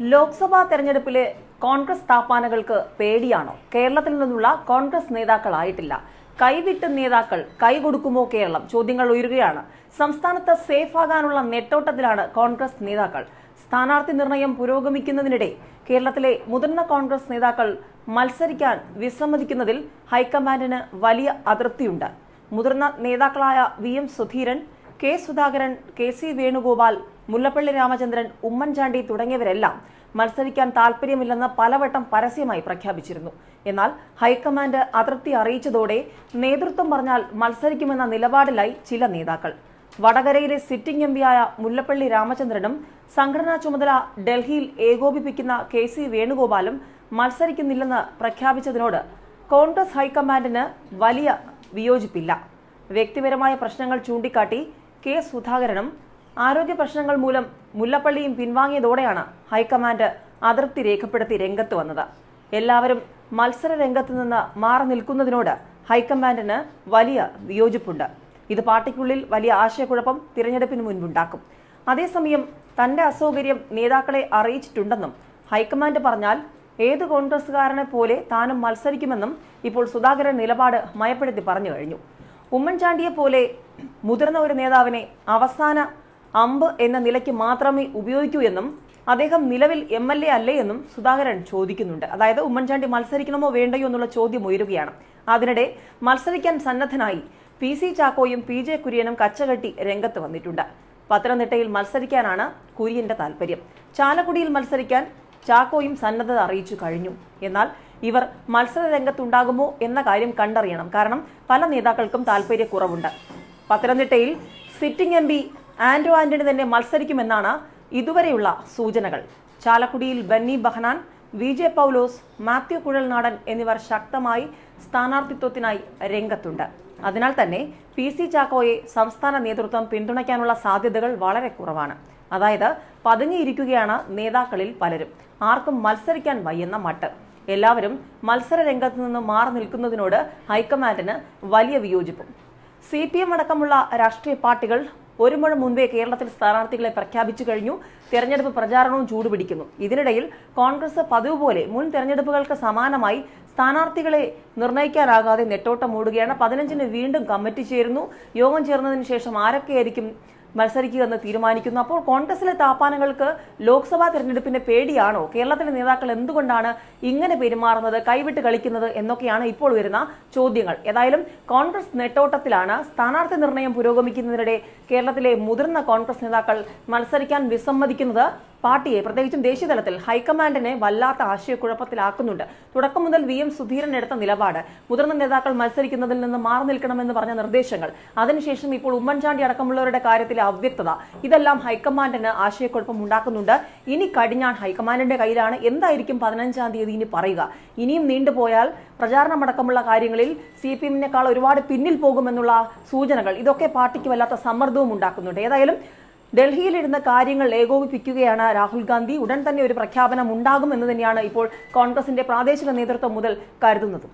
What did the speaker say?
ലോക്സഭാ തെരഞ്ഞെടുപ്പിലെ കോൺഗ്രസ് സ്ഥാപനകൾക്ക് പേടിയാണോ? കേരളത്തിൽ നിന്നുള്ള കോൺഗ്രസ് നേതാക്കളായിട്ടില്ല. കൈവിട്ട നേതാക്കൾ കൈകൊടുക്കുമോ കേരളം? ചോദ്യങ്ങൾ ഉയരുകയാണ്. സംസ്ഥാനത്ത് സേഫ് ആകാനുള്ള നെട്ടോട്ടത്തിലാണ് കോൺഗ്രസ് നേതാക്കൾ. സ്ഥാനാർത്ഥി നിർണയം പുരോഗമിക്കുന്നതിനിടെ കേരളത്തിലെ മുതിർന്ന കോൺഗ്രസ് നേതാക്കൾ മത്സരിക്കാൻ വിസമ്മതിക്കുന്നതിൽ ഹൈക്കമാൻഡിന് വലിയ അതൃപ്തിയുണ്ട്. മുതിർന്ന നേതാക്കളായ V M Sudheeran K Sudhakaran K C Venugopal Mullappally Ramachandran Oommen Chandy തുടങ്ങിയവരെല്ലാം മത്സരിക്കാൻ താൽപര്യമില്ലെന്ന് പലവട്ടം പരസ്യമായി പ്രഖ്യാപിച്ചിരുന്നു. എന്നാൽ ഹൈക്കമാൻഡ് അതൃപ്തി അറിയിച്ചതോടെ നേതൃത്വം പറഞ്ഞാൽ മത്സരിക്കുമെന്ന നിലപാടിലായി ചില നേതാക്കൾ. വടകരയിലെ സിറ്റിംഗ് എം പിയായ മുല്ലപ്പള്ളി രാമചന്ദ്രനും സംഘടനാ ചുമതല ഡൽഹിയിൽ ഏകോപിപ്പിക്കുന്ന കെ സി വേണുഗോപാലും മത്സരിക്കുന്നില്ലെന്ന് പ്രഖ്യാപിച്ചതിനോട് കോൺഗ്രസ് ഹൈക്കമാൻഡിന് വലിയ വിയോജിപ്പില്ല. വ്യക്തിപരമായ പ്രശ്നങ്ങൾ ചൂണ്ടിക്കാട്ടി കെ സുധാകരനും ആരോഗ്യ പ്രശ്നങ്ങൾ മൂലം മുല്ലപ്പള്ളിയും പിൻവാങ്ങിയതോടെയാണ് ഹൈക്കമാൻഡ് അതൃപ്തി രേഖപ്പെടുത്തി രംഗത്ത് വന്നത്. എല്ലാവരും മത്സര രംഗത്ത് നിന്ന് മാറി നിൽക്കുന്നതിനോട് ഹൈക്കമാൻഡിന് വലിയ വിയോജിപ്പുണ്ട്. ഇത് പാർട്ടിക്കുള്ളിൽ വലിയ ആശയക്കുഴപ്പം തിരഞ്ഞെടുപ്പിന് മുൻപുണ്ടാക്കും. അതേസമയം തന്റെ അസൗകര്യം നേതാക്കളെ അറിയിച്ചിട്ടുണ്ടെന്നും ഹൈക്കമാൻഡ് പറഞ്ഞാൽ ഏത് കോൺഗ്രസുകാരനെ പോലെ താനും മത്സരിക്കുമെന്നും ഇപ്പോൾ സുധാകരൻ നിലപാട് മയപ്പെടുത്തി പറഞ്ഞു കഴിഞ്ഞു. ഉമ്മൻചാണ്ടിയെ പോലെ മുതിർന്ന ഒരു നേതാവിനെ അവസാന അമ്പ് എന്ന നിലയ്ക്ക് മാത്രമേ ഉപയോഗിക്കൂ എന്നും അദ്ദേഹം നിലവിൽ എം എൽ എ അല്ലേ എന്നും സുധാകരൻ ചോദിക്കുന്നുണ്ട്. അതായത് ഉമ്മൻചാണ്ടി മത്സരിക്കണമോ വേണ്ടയോ എന്നുള്ള ചോദ്യം ഉയരുകയാണ്. അതിനിടെ മത്സരിക്കാൻ സന്നദ്ധനായി പി സി ചാക്കോയും പി ജെ കുര്യനും കച്ചകെട്ടി രംഗത്ത് വന്നിട്ടുണ്ട്. പത്തനംതിട്ടയിൽ മത്സരിക്കാനാണ് കുര്യന്റെ താല്പര്യം ചാലക്കുടിയിൽ മത്സരിക്കാൻ ചാക്കോയും സന്നദ്ധത അറിയിച്ചു കഴിഞ്ഞു. എന്നാൽ ഇവർ മത്സര രംഗത്തുണ്ടാകുമോ എന്ന കാര്യം കണ്ടറിയണം. കാരണം പല നേതാക്കൾക്കും താല്പര്യക്കുറവുണ്ട് പത്തനംതിട്ടയിൽ sitting M P Anto Antony തന്നെ മത്സരിക്കുമെന്നാണ് ഇതുവരെയുള്ള സൂചനകൾ. ചാലക്കുടിയിൽ ബെന്നി ബഹനാൻ വി ജെ പൗലോസ് മാത്യു കുഴൽനാടൻ എന്നിവർ ശക്തമായി സ്ഥാനാർത്ഥിത്വത്തിനായി രംഗത്തുണ്ട്. അതിനാൽ തന്നെ പി സി ചാക്കോയെ സംസ്ഥാന നേതൃത്വം പിന്തുണയ്ക്കാനുള്ള സാധ്യതകൾ വളരെ കുറവാണ്. അതായത് പതുങ്ങിയിരിക്കുകയാണ് നേതാക്കളിൽ പലരും. ആർക്കും മത്സരിക്കാൻ വയ്യെന്ന മട്ട്. എല്ലാവരും മത്സര രംഗത്ത് നിന്ന് മാറി നിൽക്കുന്നതിനോട് ഹൈക്കമാൻഡിന് വലിയ വിയോജിപ്പും. സി പി എം അടക്കമുള്ള രാഷ്ട്രീയ പാർട്ടികൾ ഒരു മുഴ മുൻപേ കേരളത്തിൽ സ്ഥാനാർത്ഥികളെ പ്രഖ്യാപിച്ചു കഴിഞ്ഞു. തെരഞ്ഞെടുപ്പ് പ്രചാരണവും ചൂടുപിടിക്കുന്നു. ഇതിനിടയിൽ കോൺഗ്രസ് പതിവ് പോലെ മുൻ തെരഞ്ഞെടുപ്പുകൾക്ക് സമാനമായി സ്ഥാനാർത്ഥികളെ നിർണയിക്കാനാകാതെ നെട്ടോട്ടം മൂടുകയാണ്. പതിനഞ്ചിന് വീണ്ടും കമ്മിറ്റി ചേരുന്നു. യോഗം ചേർന്നതിന് ശേഷം ആരൊക്കെയായിരിക്കും മത്സരിക്കുക എന്ന് തീരുമാനിക്കുന്നു. അപ്പോൾ കോൺഗ്രസിലെ താപ്പാനങ്ങൾക്ക് ലോക്സഭാ തെരഞ്ഞെടുപ്പിന്റെ പേടിയാണോ? കേരളത്തിലെ നേതാക്കൾ എന്തുകൊണ്ടാണ് ഇങ്ങനെ പെരുമാറുന്നത് കൈവിട്ട് കളിക്കുന്നത് എന്നൊക്കെയാണ് ഇപ്പോൾ വരുന്ന ചോദ്യങ്ങൾ. ഏതായാലും കോൺഗ്രസ് നെട്ടോട്ടത്തിലാണ് സ്ഥാനാർത്ഥി നിർണയം പുരോഗമിക്കുന്നതിനിടെ കേരളത്തിലെ മുതിർന്ന കോൺഗ്രസ് നേതാക്കൾ മത്സരിക്കാൻ വിസമ്മതിക്കുന്നത് പാർട്ടിയെ പ്രത്യേകിച്ചും ദേശീയതലത്തിൽ ഹൈക്കമാൻഡിനെ വല്ലാത്ത ആശയക്കുഴപ്പത്തിലാക്കുന്നുണ്ട്. തുടക്കം മുതൽ വി എം സുധീരൻ എടുത്ത നിലപാട് മുതിർന്ന നേതാക്കൾ മത്സരിക്കുന്നതിൽ നിന്ന് മാറി നിൽക്കണമെന്ന് പറഞ്ഞ നിർദ്ദേശങ്ങൾ അതിനുശേഷം ഇപ്പോൾ ഉമ്മൻചാണ്ടി അടക്കമുള്ളവരുടെ കാര്യത്തിലെ അവ്യക്തത ഇതെല്ലാം ഹൈക്കമാൻഡിന് ആശയക്കുഴപ്പം ഉണ്ടാക്കുന്നുണ്ട്. ഇനി കടിഞ്ഞാൺ ഹൈക്കമാൻഡിന്റെ കയ്യിലാണ്. എന്തായിരിക്കും പതിനഞ്ചാം തീയതി ഇനി പറയുക? ഇനിയും നീണ്ടുപോയാൽ പ്രചാരണമടക്കമുള്ള കാര്യങ്ങളിൽ സി പി എമ്മിനേക്കാൾ ഒരുപാട് പിന്നിൽ പോകുമെന്നുള്ള സൂചനകൾ ഇതൊക്കെ പാർട്ടിക്ക് വല്ലാത്ത സമ്മർദ്ദവും ഉണ്ടാക്കുന്നുണ്ട്. ഏതായാലും ഡൽഹിയിലിരുന്ന കാര്യങ്ങൾ ഏകോപിപ്പിക്കുകയാണ് രാഹുൽ ഗാന്ധി. ഉടൻ തന്നെ ഒരു പ്രഖ്യാപനം ഉണ്ടാകുമെന്ന് തന്നെയാണ് ഇപ്പോൾ കോൺഗ്രസിന്റെ പ്രാദേശിക നേതൃത്വം മുതൽ കരുതുന്നത്.